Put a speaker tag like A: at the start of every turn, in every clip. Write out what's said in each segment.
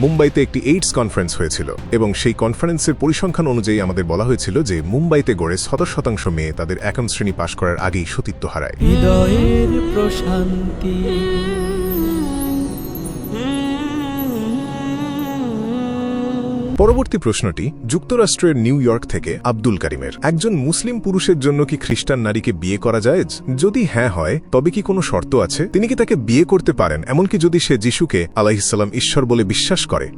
A: মুম্বাইতে একটি AIDS conference হয়েছিল এবং সেই কনফারেন্সের পরিসংখ্যান অনুযায়ী আমাদের বলা হয়েছিল যে মুম্বাইতে গড়ে শত শতাংশ মেয়ে তাদের একাম শ্রেণি পাশ করার আগেই সতীত্ব হারায়।
B: প্রশান্তি।
A: পরবর্তী প্রশ্নটি যুক্তরাষ্ট্রের নিউ ইয়র্ক থেকে আব্দুল কারিমের। একজন মুসলিম পুরুষের জন্য কি খ্রিস্টান নারীকে বিয়ে করা যায়? যদি হ্যাঁ হয়, তবে কি কোনো শর্ত আছে? তিনি কি তাকে বিয়ে করতে পারেন, এমনকি যদি সে যিশুকে আলাহিসাল্লাম ঈশ্বর বলে বিশ্বাস করে?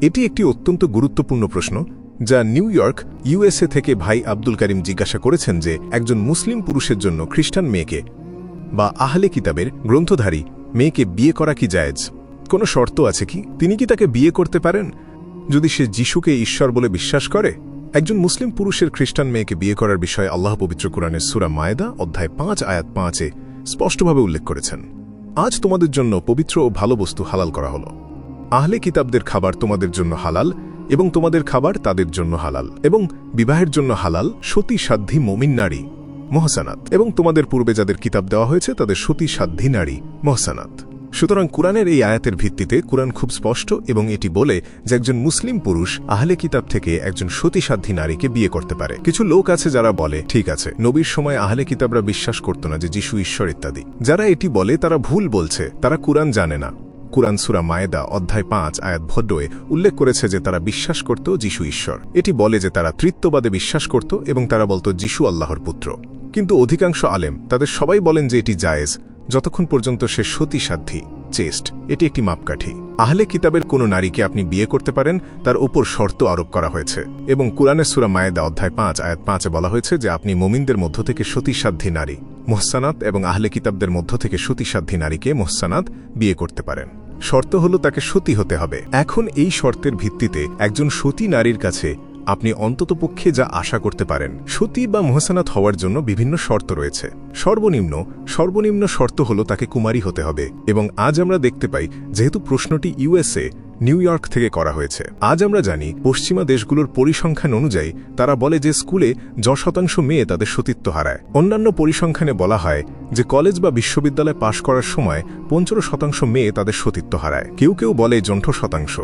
A: এটি একটি অত্যন্ত গুরুত্বপূর্ণ প্রশ্ন, যা নিউ ইয়র্ক, ইউএসএ থেকে ভাই আব্দুল করিম জিজ্ঞাসা করেছেন যে, একজন মুসলিম পুরুষের জন্য খ্রিস্টান মেয়েকে বা আহলে কিতাবের গ্রন্থধারী মেয়েকে বিয়ে করা কি জায়েজ? কোনো শর্ত আছে কি? তিনি কি তাকে বিয়ে করতে পারেন? যদি সে যিশুকে ঈশ্বর বলে বিশ্বাস করে, একজন মুসলিম পুরুষের খ্রিস্টান মেয়েকে বিয়ে করার বিষয়ে আল্লাহ পবিত্র কোরআনের সুরা মায়দা অধ্যায় পাঁচ, আয়াত পাঁচে স্পষ্টভাবে উল্লেখ করেছেন। আজ তোমাদের জন্য পবিত্র ও ভালো বস্তু হালাল করা হলো। আহলে কিতাবদের খাবার তোমাদের জন্য হালাল এবং তোমাদের খাবার তাদের জন্য হালাল এবং বিবাহের জন্য হালাল সতী মমিন নারী, মহসানাত এবং তোমাদের পূর্বে যাদের কিতাব দেওয়া হয়েছে তাদের সতী সাধ্যী নারী, মহসানাত। সুতরাং কোরআনের এই আয়াতের ভিত্তিতে কোরআন খুব স্পষ্ট এবং এটি বলে যে একজন মুসলিম পুরুষ আহলে কিতাব থেকে একজন সতীসাধ্যী নারীকে বিয়ে করতে পারে। কিছু লোক আছে যারা বলে, ঠিক আছে, নবীর সময় আহলে কিতাবরা বিশ্বাস করত না যে যিশু ঈশ্বর ইত্যাদি। যারা এটি বলে, তারা ভুল বলছে, তারা কোরআন জানে না। কুরআন সুরা মায়েদা অধ্যায় পাঁচ, আয়াত ভদ্রয়ে উল্লেখ করেছে যে তারা বিশ্বাস করত যিশু ঈশ্বর। এটি বলে যে তারা তৃত্ববাদে বিশ্বাস করত এবং তারা বলত যিশু আল্লাহর পুত্র। কিন্তু অধিকাংশ আলেম, তাদের সবাই বলেন যে এটি জায়েজ। যতক্ষণ পর্যন্ত সে সতী সাধ্যী চেস্ট এটি একটি মাপকাঠি। আহলে কিতাবের কোনো নারীকে আপনি বিয়ে করতে পারেন, তার উপর শর্ত আরোপ করা হয়েছে। এবং কুরআনের সুরা মায়েদা অধ্যায় পাঁচ, আয়াত পাঁচে বলা হয়েছে যে আপনি মোমিনদের মধ্য থেকে সতীসাধ্যী নারী, মোহসানাত এবং আহলে কিতাবদের মধ্য থেকে সতীসাধ্যী নারীকে মোহসানাত বিয়ে করতে পারেন। শর্ত হল তাকে সতী হতে হবে। এখন এই শর্তের ভিত্তিতে একজন সতী নারীর কাছে আপনি অন্ততপক্ষে যা আশা করতে পারেন। সতী বা মোহসানাত হওয়ার জন্য বিভিন্ন শর্ত রয়েছে। সর্বনিম্ন সর্বনিম্ন শর্ত হল তাকে কুমারী হতে হবে এবং আজ আমরা দেখতে পাই, যেহেতু প্রশ্নটি ইউএসএ, নিউ ইয়র্ক থেকে করা হয়েছে। আজ আমরা জানি, পশ্চিমা দেশগুলোর পরিসংখ্যান অনুযায়ী, তারা বলে যে স্কুলে য শতাংশ মেয়ে তাদের সতীত্ব হারায়। অন্যান্য পরিসংখ্যানে বলা হয় যে কলেজ বা বিশ্ববিদ্যালয় পাশ করার সময় পঞ্চাশ শতাংশ মেয়ে তাদের সতীত্ব হারায়। কেউ কেউ বলে জণ্ঠ শতাংশ।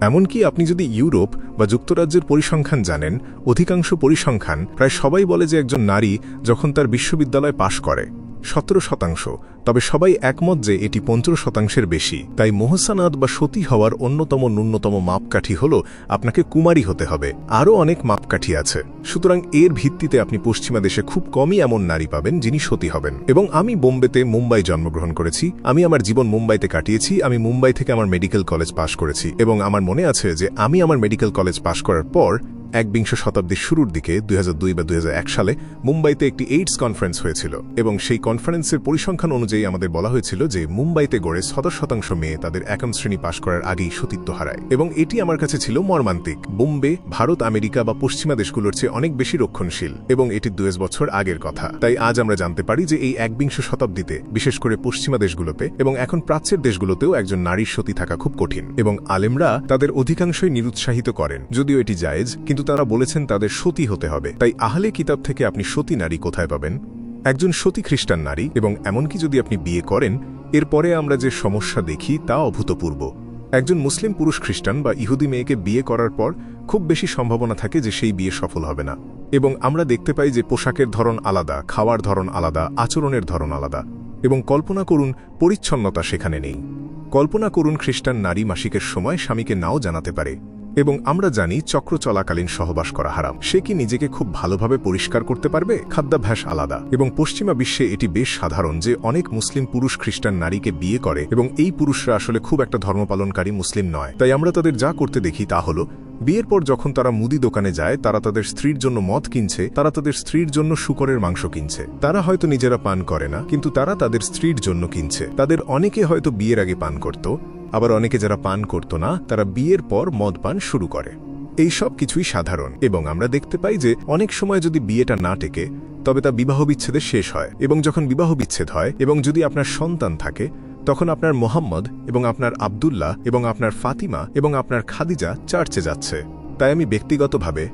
A: এমনকি আপনি যদি ইউরোপ বা যুক্তরাজ্যের পরিসংখ্যান জানেন, অধিকাংশ পরিসংখ্যান প্রায় সবাই বলে যে একজন নারী যখন তার বিশ্ববিদ্যালয় পাশ করে। সতেরো শতাংশ, তবে সবাই একমত যে এটি পঞ্চাশ শতাংশের বেশি। তাই মোহসানাদ বা সতী হওয়ার অন্যতম ন্যূনতম মাপকাঠি হল আপনাকে কুমারী হতে হবে। আরও অনেক মাপকাঠি আছে। সুতরাং এর ভিত্তিতে আপনি পশ্চিমা দেশে খুব কমই এমন নারী পাবেন যিনি সতী হবেন। এবং আমি বোম্বেতে মুম্বাই জন্মগ্রহণ করেছি, আমি আমার জীবন মুম্বাইতে কাটিয়েছি, আমি মুম্বাই থেকে আমার মেডিকেল কলেজ পাশ করেছি। এবং আমার মনে আছে যে আমি আমার মেডিকেল কলেজ পাশ করার পর একবিংশ শতাব্দীর শুরুর দিকে, দুই হাজার দুই বা দুই হাজার এক সালে মুম্বাইতে একটি এইডস কনফারেন্স হয়েছিল এবং সেই কনফারেন্সের পরিসংখ্যান অনুযায়ী আমাদের বলা হয়েছিল যে মুম্বাইতে গড়ে শত শতাংশ মেয়ে তাদের একাম শ্রেণি পাশ করার আগেই সতীত্ব হারায়। এবং এটি আমার কাছে ছিল মর্মান্তিক। বোম্বে, ভারত, আমেরিকা বা পশ্চিমা দেশগুলোর চেয়ে অনেক বেশি রক্ষণশীল এবং এটি দুয়েশ বছর আগের কথা। তাই আজ আমরা জানতে পারি যে এই একবিংশ শতাব্দীতে, বিশেষ করে পশ্চিমা দেশগুলোতে এবং এখন প্রাচ্যের দেশগুলোতেও একজন নারীর সতী থাকা খুব কঠিন এবং আলেমরা তাদের অধিকাংশই নিরুৎসাহিত করেন। যদিও এটি জায়েজ, কিন্তু তারা বলেছেন তাদের সতী হতে হবে। তাই আহলে কিতাব থেকে আপনি সতী নারী কোথায় পাবেন? একজন সতী খ্রিস্টান নারী এবং এমনকি যদি আপনি বিয়ে করেন, এরপরে আমরা যে সমস্যা দেখি তা অভূতপূর্ব। একজন মুসলিম পুরুষ খ্রিস্টান বা ইহুদি মেয়েকে বিয়ে করার পর খুব বেশি সম্ভাবনা থাকে যে সেই বিয়ে সফল হবে না। এবং আমরা দেখতে পাই যে পোশাকের ধরন আলাদা, খাওয়ার ধরন আলাদা, আচরণের ধরন আলাদা। এবং কল্পনা করুন, পরিচ্ছন্নতা সেখানে নেই। কল্পনা করুন খ্রিস্টান নারী মাসিকের সময় স্বামীকে নাও জানাতে পারে। এবং আমরা জানি চক্র চলাকালীন সহবাস করা হারাম। সে কি নিজেকে খুব ভালোভাবে পরিষ্কার করতে পারবে? খাদ্যাভ্যাস আলাদা। এবং পশ্চিমা বিশ্বে এটি বেশ সাধারণ যে অনেক মুসলিম পুরুষ খ্রিস্টান নারীকে বিয়ে করে এবং এই পুরুষরা আসলে খুব একটা ধর্মপালনকারী মুসলিম নয়। তাই আমরা তাদের যা করতে দেখি তা হল, বিয়ের পর যখন তারা মুদি দোকানে যায়, তারা তাদের স্ত্রীর জন্য মদ কিনছে, তারা তাদের স্ত্রীর জন্য শুকরের মাংস কিনছে। তারা হয়তো নিজেরা পান করে না, কিন্তু তারা তাদের স্ত্রীর জন্য কিনছে। তাদের অনেকে হয়তো বিয়ের আগে পান করত আবার অনেকে যারা পান করত না, তারা বিয়ের পর মদ পান শুরু করে। এই সব কিছুই সাধারণ, এবং আমরা দেখতে পাই যে অনেক সময় যদি বিয়েটা না টেকে, তবে তা বিবাহ বিচ্ছেদে শেষ হয়, এবং যখন বিবাহ বিচ্ছেদ হয়, এবং যদি আপনার সন্তান থাকে, তখন আপনার মোহাম্মদ, এবং আপনার আবদুল্লাহ, এবং আপনার ফাতিমা, এবং আপনার খাদিজা চার্চে যাচ্ছে। তাই আমি ব্যক্তিগতভাবে,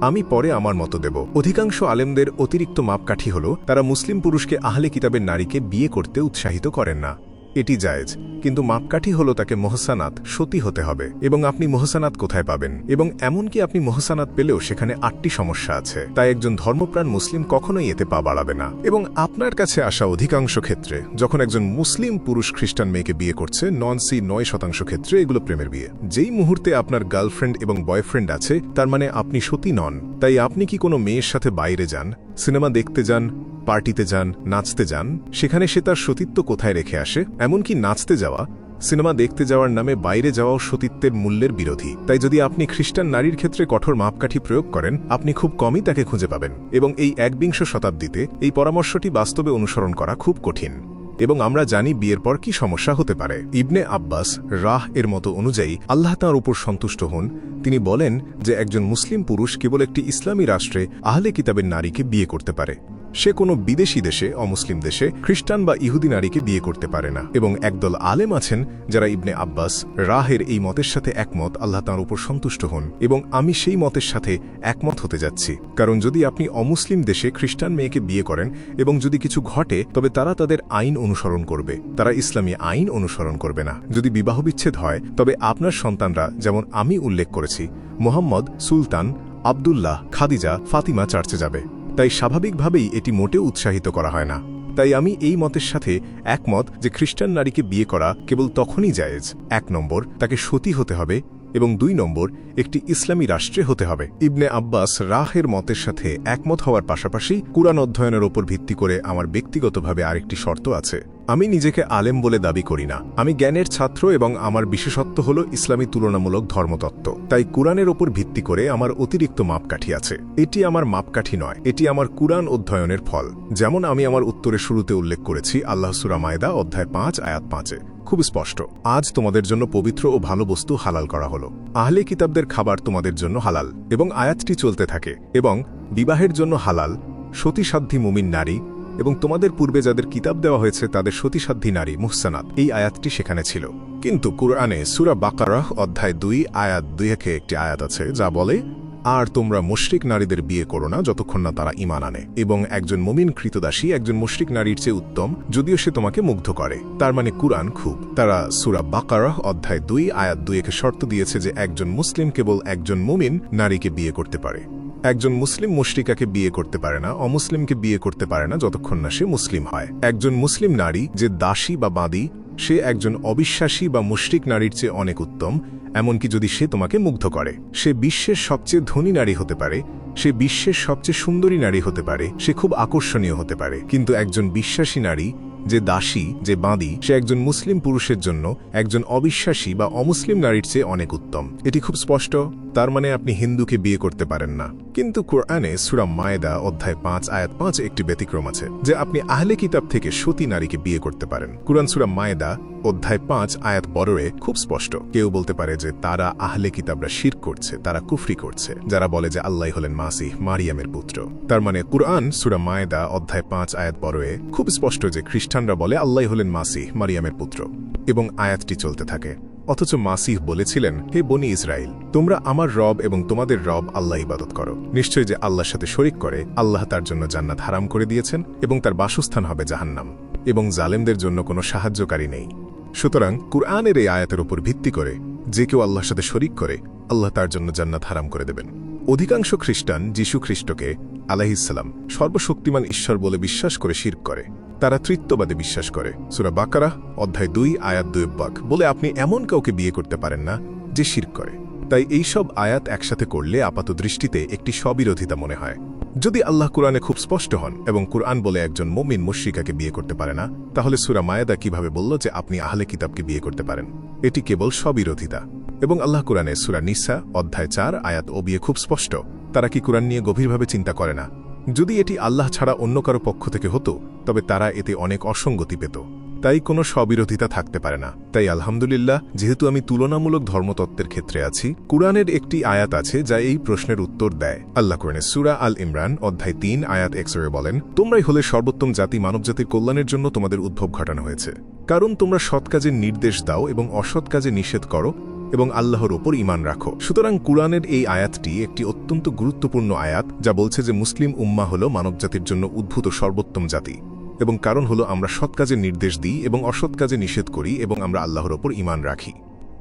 A: আমি পরে আমার মতো দেব। অধিকাংশ আলেমদের অতিরিক্ত মাপকাঠি হল, তারা মুসলিম পুরুষকে আহলে কিতাবের নারীকে বিয়ে করতে উৎসাহিত করেন না। এটি জায়েজ। কিন্তু মাপকাঠি হলো তাকে মোহসানাত, সতী হতে হবে। এবং আপনি মোহসানাত কোথায় পাবেন? এবং এমনকি আপনি মোহসানাত পেলেও সেখানে আটটি সমস্যা আছে? তাই একজন ধর্মপ্রাণ মুসলিম কখনোই এতে পা বাড়াবে না। এবং আপনার কাছে আসা অধিকাংশ ক্ষেত্রে, যখন একজন মুসলিম পুরুষ খ্রিস্টান মেয়েকে বিয়ে করছে, নন সি নয় শতাংশ ক্ষেত্রে এগুলো প্রেমের বিয়ে। যেই মুহূর্তে আপনার গার্লফ্রেন্ড এবং বয়ফ্রেন্ড আছে, তার মানে আপনি সতী নন। তাই আপনি কি কোনো মেয়ের সাথে বাইরে যান? সিনেমা দেখতে যান, পার্টিতে যান, নাচতে যান, সেখানে সে তার সতীত্ব কোথায় রেখে আসে? এমনকি নাচতে যাওয়া, সিনেমা দেখতে যাওয়ার নামে বাইরে যাওয়াও সতীত্বের মূল্যের বিরোধী। তাই যদি আপনি খ্রিস্টান নারীর ক্ষেত্রে কঠোর মাপকাঠি প্রয়োগ করেন, আপনি খুব কমই তাকে খুঁজে পাবেন। এবং এই একবিংশ শতাব্দীতে এই পরামর্শটি বাস্তবে অনুসরণ করা খুব কঠিন। এবং আমরা জানি বিয়ের পর কি সমস্যা হতে পারে। ইবনে আব্বাস রাহ এর মতো অনুযায়ী আল্লাহ তাঁর উপর সন্তুষ্ট হন তিনি বলেন যে একজন মুসলিম পুরুষ কেবল একটি ইসলামী রাষ্ট্রে আহলে কিতাবের নারীকে বিয়ে করতে পারে। সে কোনো বিদেশি দেশে, অমুসলিম দেশে, খ্রিস্টান বা ইহুদি নারীকে বিয়ে করতে পারে না। এবং একদল আলেম আছেন যারা ইবনে আব্বাস রাহের এই মতের সাথে একমত, আল্লাহ তাঁর উপর সন্তুষ্ট হন। এবং আমি সেই মতের সাথে একমত হতে যাচ্ছি। কারণ যদি আপনি অমুসলিম দেশে খ্রিস্টান মেয়েকে বিয়ে করেন এবং যদি কিছু ঘটে, তবে তারা তাদের আইন অনুসরণ করবে। তারা ইসলামী আইন অনুসরণ করবে না। যদি বিবাহ বিচ্ছেদ হয়, তবে আপনার সন্তানরা, যেমন আমি উল্লেখ করেছি, মোহাম্মদ সুলতান আবদুল্লাহ খাদিজা ফাতিমা চার্চে যাবে। তাই স্বাভাবিকভাবেই এটি মোটেও উৎসাহিত করা হয় না। তাই আমি এই মতের সাথে একমত যে খ্রিস্টান নারীকে বিয়ে করা কেবল তখনই জায়েজ। এক নম্বর, তাকে সতী হতে হবে। এবং দুই নম্বর, একটি ইসলামী রাষ্ট্রে হতে হবে। ইবনে আব্বাস রাহের মতের সাথে একমত হওয়ার পাশাপাশি কুরআন অধ্যয়নের ওপর ভিত্তি করে আমার ব্যক্তিগতভাবে আরেকটি শর্ত আছে। আমি নিজেকে আলেম বলে দাবি করি না। আমি জ্ঞানের ছাত্র এবং আমার বিশেষত্ব হল ইসলামী তুলনামূলক ধর্মতত্ত্ব। তাই কুরআনের ওপর ভিত্তি করে আমার অতিরিক্ত মাপকাঠি আছে। এটি আমার মাপকাঠি নয়, এটি আমার কুরআন অধ্যয়নের ফল। যেমন আমি আমার উত্তরের শুরুতে উল্লেখ করেছি আল্লাহ সুরা মায়দা অধ্যায় পাঁচ, আয়াত পাঁচে। খুব স্পষ্ট। আজ তোমাদের জন্য পবিত্র ও ভালো বস্তু হালাল করা হলো। আহলে কিতাবদের খাবার তোমাদের জন্য হালাল এবং আয়াতটি চলতে থাকে এবং বিবাহের জন্য হালাল, সতীসাধ্যী মুমিন নারী এবং তোমাদের পূর্বে যাদের কিতাব দেওয়া হয়েছে তাদের সতীসাধ্যী নারী মুহসানাত এই আয়াতটি সেখানে ছিল। কিন্তু কুরআনে সুরা বাকারাহ অধ্যায় দুই, আয়াত দুই একে একটি আয়াত আছে যা বলে আর তোমরা মুশরিক নারীদের বিয়ে করো না যতক্ষণ না তারা ইমান আনে। এবং একজন মুমিন কৃতদাসী একজন মুশরিক নারীর চেয়ে উত্তম, যদিও সে তোমাকে মুগ্ধ করে। তার মানে কুরআন খুব। তারা সুরা বাকারাহ অধ্যায় দুই, আয়াত দুই একে শর্ত দিয়েছে যে একজন মুসলিম কেবল একজন মুমিন নারীকে বিয়ে করতে পারে। একজন মুসলিম মুশরিকাকে বিয়ে করতে পারে না, অমুসলিমকে বিয়ে করতে পারে না যতক্ষণ না সে মুসলিম হয়। একজন মুসলিম নারী যে দাসী বা বাঁদী, সে একজন অবিশ্বাসী বা মুশরিক নারীর চেয়ে অনেক উত্তম এমনকি যদি সে তোমাকে মুগ্ধ করে। সে বিশ্বের সবচেয়ে ধনী নারী হতে পারে, সে বিশ্বের সবচেয়ে সুন্দরী নারী হতে পারে, সে খুব আকর্ষণীয় হতে পারে। কিন্তু একজন বিশ্বাসী নারী, যে দাসী, যে বাঁদি, সে একজন মুসলিম পুরুষের জন্য একজন অবিশ্বাসী বা অমুসলিম নারীর চেয়ে অনেক উত্তম। এটি খুব স্পষ্ট, তার মানে আপনি হিন্দুকে বিয়ে করতে পারেন না। কিন্তু কোরআনে সুরা মায়েদা অধ্যায় পাঁচ, আয়াত পাঁচ একটি ব্যতিক্রম আছে, যে আপনি আহলে কিতাব থেকে সতী নারীকে বিয়ে করতে পারেন। কোরআন সুরা মায়েদা অধ্যায় পাঁচ, আয়াত বড়রে খুব স্পষ্ট। কেউ বলতে পারে যে তারা আহলে কিতাবরা শির করছে, তারা কুফরি করছে। যারা বলে যে আল্লাহ হলেন মাসিহ, মারিয়ামের পুত্র। তার মানে কুরআন সুরা মায়েদা অধ্যায় পাঁচ, আয়াত বড়য়ে খুব স্পষ্ট যে খ্রিস্টানরা বলে আল্লাহ হলেন মাসিহ, মারিয়ামের পুত্র এবং আয়াতটি চলতে থাকে। অথচ মাসিহ বলেছিলেন, হে বনি ইসরায়েল তোমরা আমার রব এবং তোমাদের রব আল্লাহ ইবাদত করো। নিশ্চয় যে আল্লাহর সাথে শরিক করে, আল্লাহ তার জন্য জান্নাত হারাম করে দিয়েছেন এবং তার বাসস্থান হবে জাহান্নাম এবং জালেমদের জন্য কোনো সাহায্যকারী নেই। সুতরাং কুরআনের এই আয়াতের উপর ভিত্তি করে যে কেউ আল্লাহর সাথে শরিক করে, আল্লাহ তার জন্য জান্নাত হারাম করে দেবেন। অধিকাংশ খ্রিস্টান যীশু খ্রিস্টকে আলাহিসাল্লাম সর্বশক্তিমান ঈশ্বর বলে বিশ্বাস করে শির করে। তারা তৃত্ববাদে বিশ্বাস করে। সুরা বাকারা, অধ্যায় দুই, আয়াত দুই, বাক। বলে আপনি এমন কাউকে বিয়ে করতে পারেন না যে শির করে। তাই এই সব আয়াত একসাথে করলে আপাত দৃষ্টিতে একটি স্ববিরোধিতা মনে হয়। যদি আল্লাহ কোরআনে খুব স্পষ্ট হন এবং কোরআন বলে একজন মমিন মুশ্রিকাকে বিয়ে করতে পারে না, তাহলে সুরা মায়াদা কীভাবে বলল যে আপনি আহলে কিতাবকে বিয়ে করতে পারেন? এটি কেবল স্ববিরোধিতা। এবং আল্লাহ কোরআনে সুরা নিসা অধ্যায় চার আয়াত ও বিয়ে খুব স্পষ্ট। তারা কি কোরআন নিয়ে গভীরভাবে চিন্তা করে না? যদি এটি আল্লাহ ছাড়া অন্য কারও পক্ষ থেকে হতো, তবে তারা এতে অনেক অসঙ্গতি পেত। তাই কোনো স্ববিরোধিতা থাকতে পারে না। তাই আলহামদুলিল্লাহ, যেহেতু আমি তুলনামূলক ধর্মতত্ত্বের ক্ষেত্রে আছি, কুরআনের একটি আয়াত আছে যা এই প্রশ্নের উত্তর দেয়। আল্লাহ কোরআনে সুরা আল ইমরান, অধ্যায় তিন, আয়াত এক্সরে বলেন, তোমরাই হলে সর্বোত্তম জাতি, মানবজাতির কল্যাণের জন্য তোমাদের উদ্ভব ঘটানো হয়েছে। কারণ তোমরা সৎ কাজের নির্দেশ দাও এবং অসৎ কাজে নিষেধ করো এবং আল্লাহর ওপর ইমান রাখো। সুতরাং কুরআনের এই আয়াতটি একটি অত্যন্ত গুরুত্বপূর্ণ আয়াত যা বলছে যে মুসলিম উম্মা হল মানবজাতির জন্য উদ্ভূত সর্বোত্তম জাতি। এবং কারণ হলো আমরা সৎ কাজে নির্দেশ দিই এবং অসৎ কাজে নিষেধ করি এবং আমরা আল্লাহর ওপর ইমান রাখি।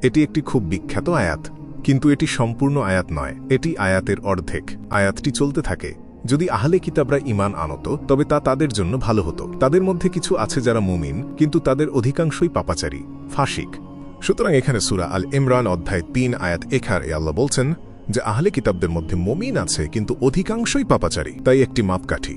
A: এটি একটি খুব বিখ্যাত আয়াত, কিন্তু এটি সম্পূর্ণ আয়াত নয়, এটি আয়াতের অর্ধেক। আয়াতটি চলতে থাকে। যদি আহলে কিতাবরা ইমান আনত, তবে তা তাদের জন্য ভালো হতো। তাদের মধ্যে কিছু আছে যারা মুমিন, কিন্তু তাদের অধিকাংশই পাপাচারী ফাশিক সুতরাং এখানে সুরা আল ইমরান অধ্যায় তিন, আয়াত এখার এ আল্লাহ বলছেন যে, আহলে কিতাবদের মধ্যে মমিন আছে, কিন্তু অধিকাংশই পাপাচারী, তাই একটি মাপকাঠি।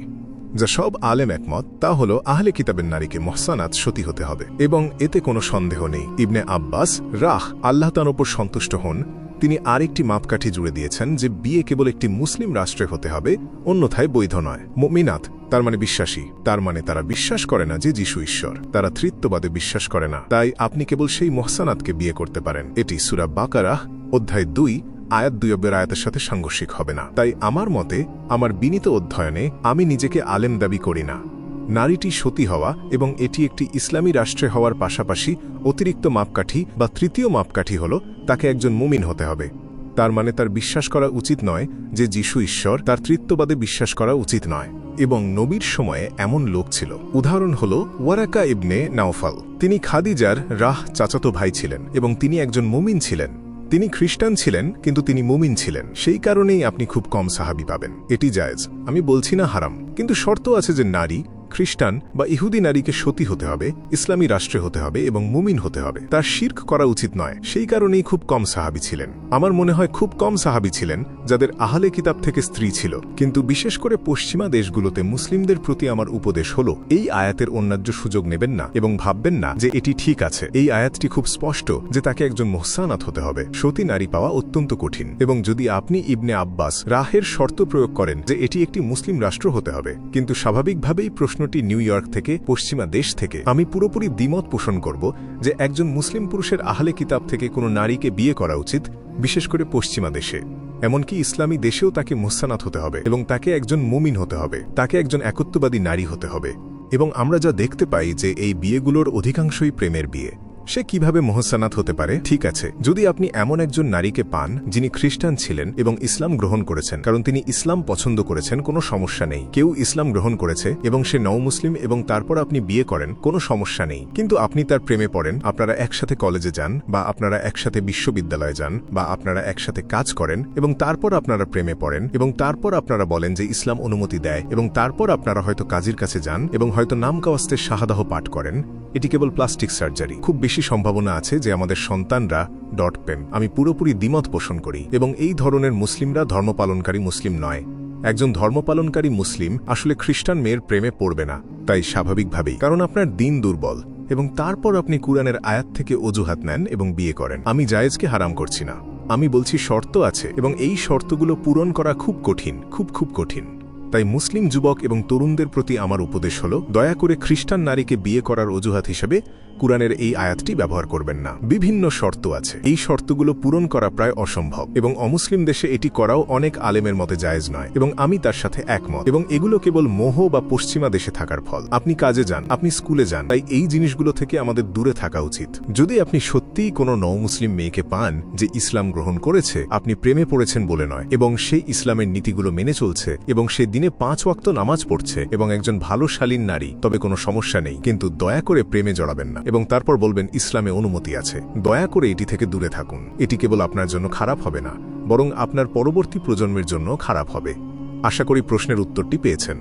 A: যা সব আলেম একমত, তা হল আহলে কিতাবের নারীকে মহসানাত সতী হতে হবে এবং এতে কোনো সন্দেহ নেই। ইবনে আব্বাস, রাহ, আল্লাহ তার ওপর সন্তুষ্ট হন। তিনি আরেকটি মাপকাঠি জুড়ে দিয়েছেন যে বিয়ে কেবল একটি মুসলিম রাষ্ট্রে হতে হবে, অন্যথায় বৈধ নয়। মমিনাথ তার মানে বিশ্বাসী। তার মানে তারা বিশ্বাস করে না যে যিশু ঈশ্বর। তারা তৃত্ববাদে বিশ্বাস করে না। তাই আপনি কেবল সেই মহসানাতকে বিয়ে করতে পারেন। এটি সুরা বাকারাহ, অধ্যায় দুই আয়াত দুই অব্যের আয়াতের সাথে সাংঘর্ষিক হবে না। তাই আমার মতে, আমার বিনীত অধ্যয়নে আমি নিজেকে আলেম দাবি করি না। নারীটি সতী হওয়া এবং এটি একটি ইসলামী রাষ্ট্রে হওয়ার পাশাপাশি অতিরিক্ত মাপকাঠি বা তৃতীয় মাপকাঠি হল তাকে একজন মুমিন হতে হবে। তার মানে তার বিশ্বাস করা উচিত নয় যে যিশু ঈশ্বর তার তৃত্ববাদে বিশ্বাস করা উচিত নয়। এবং নবীর সময়ে এমন লোক ছিল। উদাহরণ হল ওয়ারাকা ইবনে নাওফাল। তিনি খাদিজার রাহ চাচাতো ভাই ছিলেন এবং তিনি একজন মুমিন ছিলেন। তিনি খ্রিস্টান ছিলেন, কিন্তু তিনি মুমিন ছিলেন। সেই কারণেই আপনি খুব কম সাহাবি পাবেন। এটি জায়জ। আমি বলছি না হারাম, কিন্তু শর্ত আছে যে নারী খ্রিস্টান বা ইহুদি নারীকে সতী হতে হবে, ইসলামী রাষ্ট্রে হতে হবে এবং মুমিন হতে হবে। তার শির্ক করা উচিত নয়। সেই কারণেই খুব কম সাহাবি ছিলেন। আমার মনে হয় খুব কম সাহাবি ছিলেন যাদের আহলে কিতাব থেকে স্ত্রী ছিল। কিন্তু বিশেষ করে পশ্চিমা দেশগুলোতে মুসলিমদের প্রতি আমার উপদেশ হল, এই আয়াতের অন্যায্য সুযোগ নেবেন না এবং ভাববেন না যে এটি ঠিক আছে। এই আয়াতটি খুব স্পষ্ট যে তাকে একজন মোহসানাত হতে হবে। সতী নারী পাওয়া অত্যন্ত কঠিন। এবং যদি আপনি ইবনে আব্বাস রাহের শর্ত প্রয়োগ করেন যে এটি একটি মুসলিম রাষ্ট্র হতে হবে, কিন্তু স্বাভাবিকভাবেই প্রশ্নটি নিউ ইয়র্ক থেকে, পশ্চিমা দেশ থেকে। আমি পুরোপুরি দ্বিমত পোষণ করব যে একজন মুসলিম পুরুষের আহলে কিতাব থেকে কোনো নারীকে বিয়ে করা উচিত, বিশেষ করে পশ্চিমা দেশে। এমনকি ইসলামী দেশেও তাকে মুসানাত হতে হবে এবং তাকে একজন মুমিন হতে হবে, তাকে একজন একত্ববাদী নারী হতে হবে। এবং আমরা যা দেখতে পাই যে এই বিয়েগুলোর অধিকাংশই প্রেমের বিয়ে। সে কীভাবে মোহসানাত হতে পারে? ঠিক আছে, যদি আপনি এমন একজন নারীকে পান, যিনি খ্রিস্টান ছিলেন এবং ইসলাম গ্রহণ করেছেন, কারণ তিনি ইসলাম পছন্দ করেছেন, কোনো সমস্যা নেই। কেউ ইসলাম গ্রহণ করেছে এবং সে নও মুসলিম এবং তারপর আপনি বিয়ে করেন, কোনো সমস্যা নেই। কিন্তু আপনি তার প্রেমে পড়েন, আপনারা একসাথে কলেজে যান, বা আপনারা একসাথে বিশ্ববিদ্যালয়ে যান, বা আপনারা একসাথে কাজ করেন এবং তারপর আপনারা প্রেমে পড়েন এবং তারপর আপনারা বলেন যে ইসলাম অনুমতি দেয় এবং তারপর আপনারা হয়তো কাজীর কাছে যান এবং হয়তো নাম কাওয়াস্তের শাহাদাহ পাঠ করেন। এটি কেবল প্লাস্টিক সার্জারি। খুব বেশি সম্ভাবনা আছে যে আমাদের সন্তানরা ডট পেন। আমি পুরোপুরি দ্বিমত পোষণ করি এবং এই ধরনের মুসলিমরা ধর্মপালনকারী মুসলিম নয়। একজন ধর্মপালনকারী মুসলিম আসলে খ্রিস্টান মেয়ের প্রেমে পড়বে না, তাই স্বাভাবিকভাবেই, কারণ আপনার দিন দুর্বল এবং তারপর আপনি কুরআনের আয়াত থেকে অজুহাত নেন এবং বিয়ে করেন। আমি জায়েজকে হারাম করছি না। আমি বলছি শর্ত আছে এবং এই শর্তগুলো পূরণ করা খুব কঠিন, খুব খুব কঠিন। তাই মুসলিম যুবক এবং তরুণদের প্রতি আমার উপদেশ হল, দয়া করে খ্রিস্টান নারীকে বিয়ে করার অজুহাত হিসেবে কুরআনের এই আয়াতটি ব্যবহার করবেন না। বিভিন্ন শর্ত আছে। এই শর্তগুলো পূরণ করা প্রায় অসম্ভব এবং অমুসলিম দেশে এটি করাও অনেক আলেমের মতে জায়েজ নয় এবং আমি তার সাথে একমত এবং এগুলো কেবল মোহ বা পশ্চিমা দেশে থাকার ফল। আপনি কাজে যান, আপনি স্কুলে যান, তাই এই জিনিসগুলো থেকে আমাদের দূরে থাকা উচিত। যদি আপনি সত্যিই কোনো নও মুসলিম মেয়েকে পান যে ইসলাম গ্রহণ করেছে, আপনি প্রেমে পড়েছেন বলে নয় এবং সেই ইসলামের নীতিগুলো মেনে চলছে এবং সে দিনে পাঁচ ওয়াক্ত নামাজ পড়ছে এবং একজন ভালো শালীন নারী, তবে কোনো সমস্যা নেই। কিন্তু দয়া করে প্রেমে জড়াবেন না। এবং তারপর বলবেন, ইসলামে অনুমতি আছে। দয়া করে এটি থেকে দূরে থাকুন। এটি কেবল আপনার জন্য খারাপ হবে না, বরং আপনার পরবর্তী প্রজন্মের জন্য খারাপ হবে। আশা করি প্রশ্নের উত্তরটি পেয়েছেন।